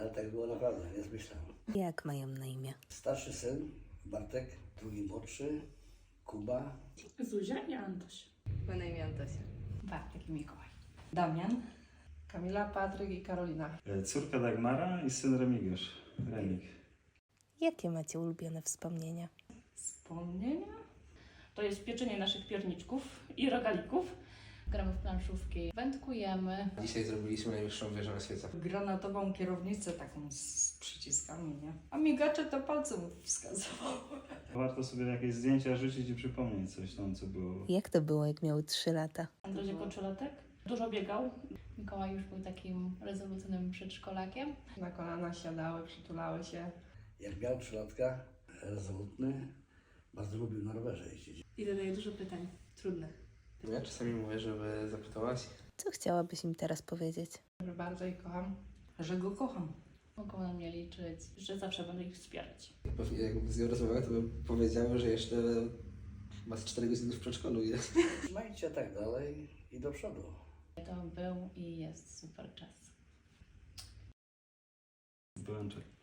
Ale tak było naprawdę, nie zmyślam. Jak mają na imię? Starszy syn, Bartek, drugi młodszy, Kuba, Zuzia i Antoś. Ma na imię Antosia. Bartek i Mikołaj. Damian, Kamila, Patryk i Karolina. E, Córka Dagmara i syn Remigiusz. Remik. Jakie macie ulubione wspomnienia? Wspomnienia? To jest pieczenie naszych pierniczków i rogalików. Gramy w planszówki, wędkujemy. Dzisiaj zrobiliśmy najwyższą wieżę na świecie. granatową kierownicę taką z przyciskami, nie? A migacze to palcem wskazywał. Warto sobie jakieś zdjęcia rzucić i przypomnieć coś tam, co było. Jak to było, jak miały 3 lata? Antoś jako trzylatek. Dużo biegał. Mikołaj już był takim rezolucyjnym przedszkolakiem. Na kolana siadały, przytulały się. jak miał trzylatka, rezolutny, bardzo lubił na rowerze jeździć. I zadaje dużo pytań trudnych. Ja czasami mówię, żeby zapytałaś. Co chciałabyś im teraz powiedzieć? Że bardzo ich kocham. Że go kocham. Mogą na mnie liczyć. Że zawsze będę ich wspierać. Pewnie jakbym z nią rozmawiał, to bym powiedział, że jeszcze ma z 4 godziny w przedszkolu jest. Trzymajcie tak dalej i do przodu. To był i jest super czas. Byłem czek.